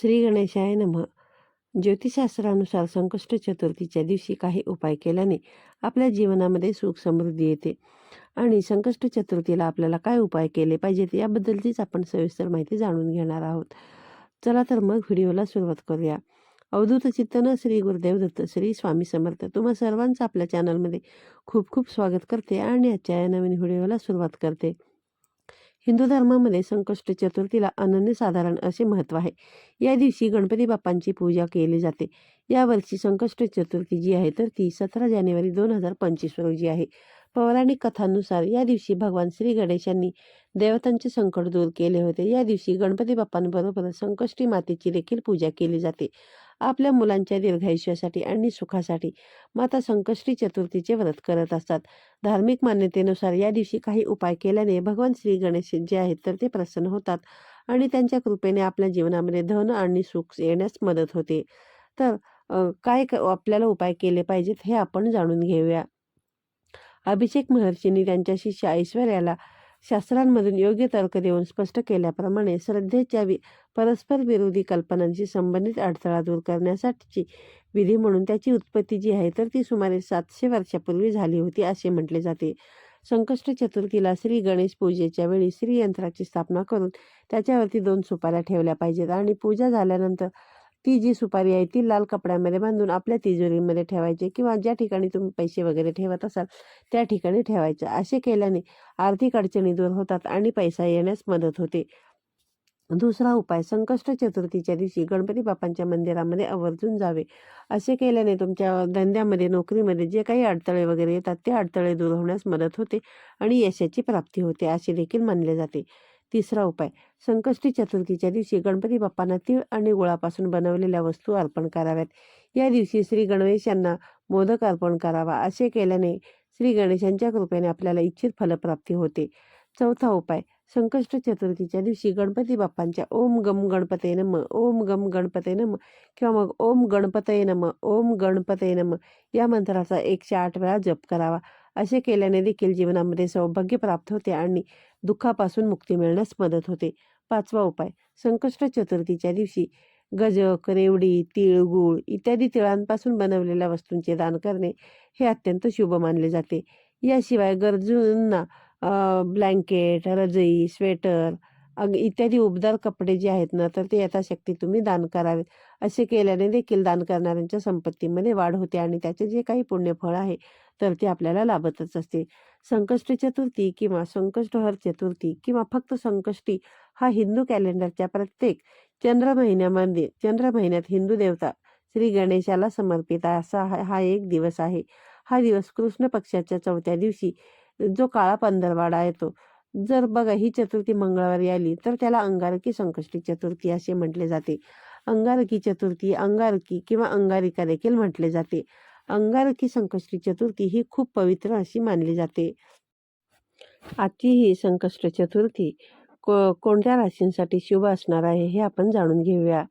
श्री गणेशाय नमः. ज्योतिषशास्त्रानुसार संकष्ट चतुर्थीच्या दिवशी काही उपाय केल्याने आपल्या जीवनामध्ये सुख समृद्धी येते. आणि संकष्ट चतुर्थीला आपल्याला काय उपाय केले पाहिजेत याबद्दलचीच आपण सविस्तर माहिती जाणून घेणार आहोत. चला तर मग व्हिडिओला सुरुवात करूया. अवधूत चित्तन श्री गुरुदेव दत्त श्री स्वामी समर्थ तुम्हा सर्वांचं आपल्या चॅनलमध्ये खूप खूप स्वागत करते आणि आजच्या या नवीन व्हिडिओला सुरुवात करते. हिंदू धर्मामध्ये संकष्ट चतुर्थीला अनन्यसाधारण असे महत्त्व आहे. या दिवशी गणपती बाप्पांची पूजा केली जाते. यावर्षी संकष्ट चतुर्थी जी आहे तर ती सतरा जानेवारी दोन हजार पंचवीस रोजी आहे. पौराणिक कथांनुसार या दिवशी भगवान श्री गणेशांनी देवतांचे संकट दूर केले होते. या दिवशी गणपती बाप्पांबरोबर संकष्टी मातेची देखील पूजा केली जाते. आपल्या मुलांच्या दीर्घायुष्यासाठी आणि सुखासाठी माता संकष्टी चतुर्थीचे व्रत करत असतात. धार्मिक मान्यतेनुसार या दिवशी काही उपाय केल्याने भगवान श्री गणेश जे आहेत तर ते प्रसन्न होतात आणि त्यांच्या कृपेने आपल्या जीवनामध्ये धन आणि सुख येण्यास मदत होते. तर काय क- आपल्याला उपाय केले पाहिजेत हे आपण जाणून घेऊया. अभिषेक महर्षींनी त्यांच्या शिष्य ऐश्वर्याला शास्त्रांमधून योग्य तर्क देऊन स्पष्ट केल्याप्रमाणे श्रद्धेच्या वि परस्पर विरोधी कल्पनांशी संबंधित अडथळा दूर करण्यासाठीची विधी म्हणून त्याची उत्पत्ती जी आहे तर ती सुमारे सातशे वर्षापूर्वी झाली होती असे म्हटले जाते. संकष्ट चतुर्थीला श्री गणेश पूजेच्या वेळी श्रीयंत्राची स्थापना करून त्याच्यावरती दोन सुपाऱ्या ठेवल्या पाहिजेत आणि पूजा झाल्यानंतर ती जी सुपारी आहे ती लाल कपड्यामध्ये बांधून आपल्या तिजोरीमध्ये ठेवायची किंवा ज्या ठिकाणी तुम्ही पैसे वगैरे ठेवत असाल त्या ठिकाणी ठेवायच्या असे केल्याने आर्थिक अडचणी दूर होतात आणि पैसा येण्यास मदत होते. दुसरा उपाय संकष्ट चतुर्थीच्या दिवशी गणपती बाप्पांच्या मंदिरामध्ये आवर्जून जावे. असे केल्याने तुमच्या धंद्यामध्ये नोकरीमध्ये जे काही अडथळे वगैरे येतात ते अडथळे दूर होण्यास मदत होते आणि यशाची प्राप्ती होते असे देखील मानले जाते. तिसरा उपाय संकष्टी चतुर्थीच्या दिवशी गणपती बाप्पांना तीळ आणि गुळापासून बनवलेल्या वस्तू अर्पण कराव्यात. या दिवशी श्री गणेश यांना मोदक अर्पण करावा असे केल्याने श्री गणेशांच्या कृपेने आपल्याला इच्छित फलप्राप्ती होते. चौथा उपाय संकष्ट चतुर्थीच्या दिवशी गणपती बाप्पांच्या ओम गम गणपते नम ओम गम गणपते नम किंवा मग ओम गणपतये नम ओम गणपते नम या मंत्राचा एकशे आठ वेळा जप करावा. असे केल्याने देखील जीवनामध्ये सौभाग्य प्राप्त होते आणि दुःखापासून मुक्ती मिळण्यास मदत होते. पाचवा उपाय संकष्ट चतुर्थीच्या दिवशी गजक रेवडी तिळगुळ इत्यादी तिळांपासून बनवलेल्या वस्तूंचे दान करणे हे अत्यंत शुभ मानले जाते. याशिवाय गरजूंना ब्लँकेट रजई स्वेटर अग इत्यादी उबदार कपडे जे आहेत ना तर ते यथाशक्ती तुम्ही दान करावे. असे केल्याने देखील दान करणाऱ्यांच्या संपत्तीमध्ये वाढ होते आणि त्याचे जे काही पुण्यफळ आहे तर ते आपल्याला लाभतच असते. संकष्ट चतुर्थी किंवा संकष्टहर चतुर्थी किंवा फक्त संकष्टी हा हिंदू कॅलेंडरच्या प्रत्येक चंद्र महिन्यामध्ये चंद्र महिन्यात हिंदू देवता श्री गणेशाला समर्पित असा हा हा एक दिवस आहे. हा दिवस कृष्ण पक्षाच्या चौथ्या दिवशी जो काळा पंधरवाडा येतो. जर बघा ही चतुर्थी मंगळवारी आली तर त्याला अंगारकी संकष्टी चतुर्थी असे म्हटले जाते. अंगारकी चतुर्थी अंगारकी किंवा अंगारिका देखील म्हटले जाते. अंगारकी संकष्टी चतुर्थी ही खूप पवित्र अशी मानली जाते. आजची ही संकष्ट चतुर्थी को कोणत्या राशींसाठी शुभ असणार आहे हे आपण जाणून घेऊया.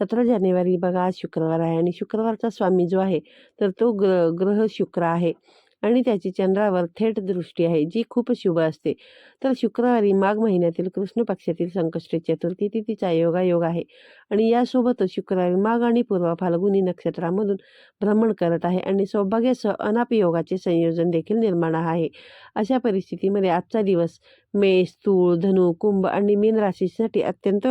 सतरा जानेवारी बघा आज शुक्रवार आहे आणि शुक्रवारचा स्वामी जो आहे तर तो ग्र ग्रह शुक्र आहे. आणि त्याची चंद्रावर थेट दृष्टी आहे जी खूप शुभ असते. तर शुक्रवारी माघ महिन्यातील कृष्ण पक्षातील संकष्ट चतुर्थी तिथीचा योगायोग आहे. आणि यासोबतच शुक्रवारी माघ आणि पूर्व फाल्गुनी नक्षत्रामधून भ्रमण करत आहे आणि सौभाग्यासह अनाप योगाचे संयोजन देखील निर्माण आहे. अशा परिस्थितीमध्ये आजचा दिवस मेष तूळ धनु कुंभ आणि मीन राशीसाठी अत्यंत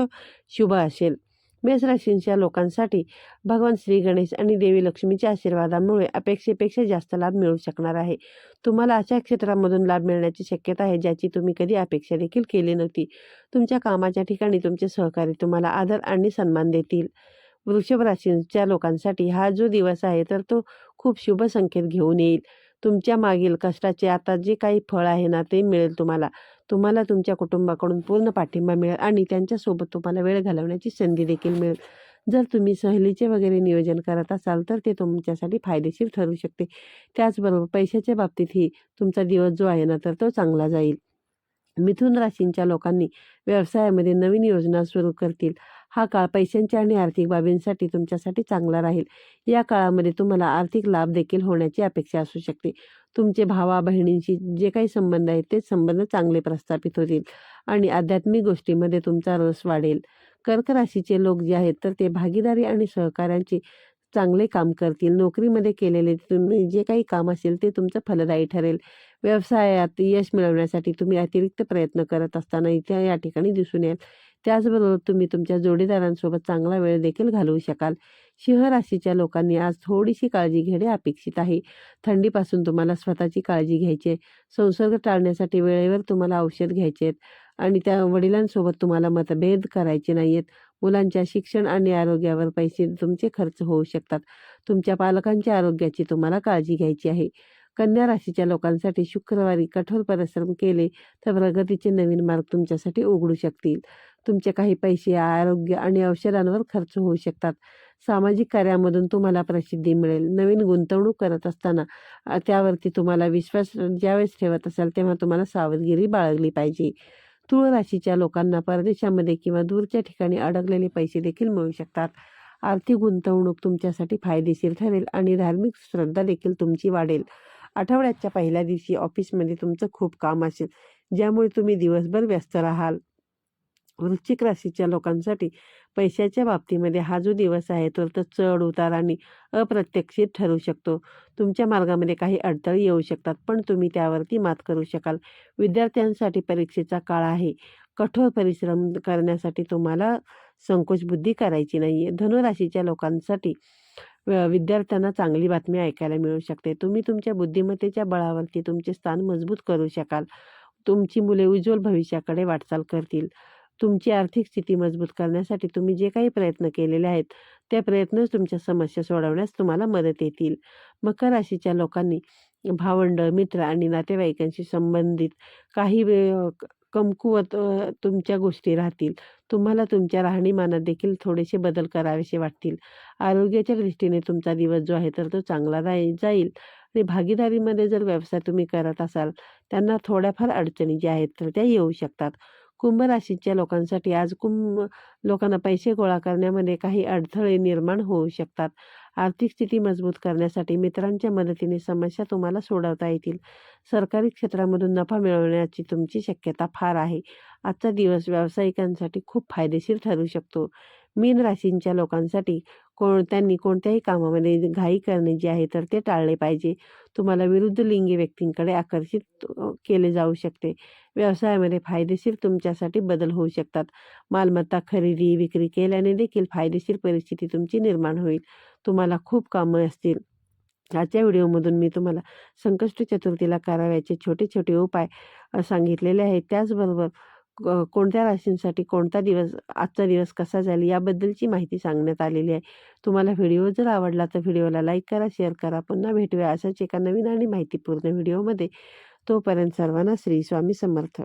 शुभ असेल. मेष राशींच्या लोकांसाठी भगवान श्री गणेश आणि देवी लक्ष्मीच्या आशीर्वादामुळे अपेक्षेपेक्षा जास्त लाभ मिळू शकणार आहे. तुम्हाला अशा क्षेत्रामधून लाभ मिळण्याची शक्यता आहे ज्याची तुम्ही कधी अपेक्षा देखील केली नव्हती. तुमच्या कामाच्या ठिकाणी तुमचे सहकारी तुम्हाला आदर आणि सन्मान देतील. वृषभ राशींच्या लोकांसाठी हा जो दिवस आहे तर तो खूप शुभ संकेत घेऊन येईल. तुमच्या मागील कष्टाचे आता जे काही फळ आहे ना ते मिळेल तुम्हाला. तुम्हाला तुमच्या कुटुंबाकडून पूर्ण पाठिंबा मिळेल आणि त्यांच्यासोबत तुम्हाला वेळ घालवण्याची संधी देखील मिळेल. जर तुम्ही सहलीचे वगैरे नियोजन करत असाल तर ते तुमच्यासाठी फायदेशीर ठरू शकते. त्याचबरोबर पैशाच्या बाबतीतही तुमचा दिवस जो आहे ना तर तो चांगला जाईल. मिथुन राशींच्या लोकांनी व्यवसायामध्ये नवीन योजना सुरू करतील. हा काळ पैशांच्या आणि आर्थिक बाबींसाठी तुमच्यासाठी चांगला राहील. या काळामध्ये तुम्हाला आर्थिक लाभ देखील होण्याची अपेक्षा असू शकते. तुमचे भावा बहिणींशी जे काही संबंध आहेत ते संबंध चांगले प्रस्थापित होतील आणि आध्यात्मिक गोष्टीमध्ये तुमचा रस वाढेल. कर्क राशीचे लोक जे आहेत तर ते भागीदारी आणि सहकार्यांचे चांगले काम करतील. नोकरीमध्ये केलेले तुम्ही जे काही काम असेल ते तुमचं फलदायी ठरेल. व्यवसायात यश मिळवण्यासाठी तुम्ही अतिरिक्त प्रयत्न करत असताना इथे या ठिकाणी दिसून येईल. त्याचबरोबर तुम्ही तुमच्या जोडीदारांसोबत चांगला वेळ देखील घालवू शकाल. सिंह राशीच्या लोकांनी आज थोडीशी काळजी घेणे अपेक्षित आहे. थंडीपासून तुम्हाला स्वतःची काळजी घ्यायची आहे. संसर्ग टाळण्यासाठी वेळेवर तुम्हाला औषध घ्यायचे आहेत आणि त्या वडिलांसोबत तुम्हाला मतभेद करायचे नाही आहेत मुलांच्या शिक्षण आणि आरोग्यावर पैसे तुमचे खर्च होऊ शकतात. तुमच्या पालकांच्या आरोग्याची तुम्हाला काळजी घ्यायची आहे. कन्या राशीच्या लोकांसाठी शुक्रवारी कठोर परिश्रम केले तर प्रगतीचे नवीन मार्ग तुमच्यासाठी उघडू शकतील. तुमचे काही पैसे आरोग्य आणि औषधांवर खर्च होऊ शकतात. सामाजिक कार्यामधून तुम्हाला प्रसिद्धी मिळेल. नवीन गुंतवणूक करत असताना त्यावरती तुम्हाला विश्वास ज्यावेळेस ठेवत असाल तेव्हा तुम्हाला सावधगिरी बाळगली पाहिजे. तुळ राशीच्या लोकांना परदेशामध्ये किंवा दूरच्या ठिकाणी अडकलेले पैसे देखील मिळू शकतात. आर्थिक गुंतवणूक तुमच्यासाठी फायदेशीर ठरेल आणि धार्मिक श्रद्धा देखील तुमची वाढेल. आठवड्याच्या पहिल्या दिवशी ऑफिसमध्ये तुमचं खूप काम असेल ज्यामुळे तुम्ही दिवसभर व्यस्त राहाल. वृश्चिक राशीच्या लोकांसाठी पैशाच्या बाबतीमध्ये हा जो दिवस आहे तर तो चढ उतार आणि अप्रत्यक्षित ठरू शकतो. तुमच्या मार्गामध्ये काही अडथळे येऊ शकतात पण तुम्ही त्यावरती मात करू शकाल. विद्यार्थ्यांसाठी परीक्षेचा काळ आहे. कठोर परिश्रम करण्यासाठी तुम्हाला संकोच बुद्धी करायची नाही आहे धनुराशीच्या लोकांसाठी विद्यार्थ्यांना चांगली बातमी ऐकायला मिळू शकते. तुम्ही तुमच्या बुद्धिमत्तेच्या बळावरती तुमचे स्थान मजबूत करू शकाल. तुमची मुले उज्ज्वल भविष्याकडे वाटचाल करतील. तुमची आर्थिक स्थिती मजबूत करण्यासाठी तुम्ही जे काही प्रयत्न केलेले आहेत त्या प्रयत्नच तुमच्या समस्या सोडवण्यास तुम्हाला मदत येतील. मकर राशीच्या लोकांनी भावंड मित्र आणि नातेवाईकांशी संबंधित काही कमकुवत तुमच्या गोष्टी राहतील. तुम्हाला तुमच्या राहणीमानात देखील थोडेसे बदल करावेसे वाटतील. आरोग्याच्या दृष्टीने तुमचा दिवस जो आहे तर तो चांगला राही जाईल. आणि भागीदारीमध्ये जर व्यवसाय तुम्ही करत असाल त्यांना थोड्याफार अडचणी ज्या आहेत तर त्या येऊ शकतात. कुंभ राशीच्या लोकांसाठी आज कुंभ लोकांना पैसे गोळा करण्यामध्ये काही अडथळे निर्माण होऊ शकतात. आर्थिक स्थिती मजबूत करण्यासाठी मित्रांच्या मदतीने समस्या तुम्हाला सोडवता येतील. सरकारी क्षेत्रामधून नफा मिळवण्याची तुमची शक्यता फार आहे. आजचा दिवस व्यावसायिकांसाठी खूप फायदेशीर ठरू शकतो. मीन राशींच्या लोकांसाठी कोण त्यांनी कोणत्याही कामामध्ये घाई करणे जे आहे तर ते टाळले पाहिजे. तुम्हाला विरुद्ध लिंगी व्यक्तींकडे आकर्षित केले जाऊ शकते. व्यवसायामध्ये फायदेशीर तुमच्यासाठी बदल होऊ शकतात. मालमत्ता खरेदी विक्री केल्याने देखील फायदेशीर परिस्थिती तुमची निर्माण होईल. तुम्हाला खूप कामं असतील. आजच्या व्हिडिओमधून मी तुम्हाला संकष्ट चतुर्थीला करावयाचे छोटे छोटे उपाय सांगितलेले आहेत. त्याचबरोबर कोणत्या राशींसाठी कोणता दिवस आजचा दिवस कसा जाईल याबद्दलची माहिती सांगण्यात आलेली आहे. तुम्हाला व्हिडिओ जर आवडला तर व्हिडिओला लाईक करा शेअर करा. पुन्हा भेटूया अशाच एका नवीन आणि माहितीपूर्ण व्हिडिओमध्ये. तोपर्यंत सर्वांना श्री स्वामी समर्थ.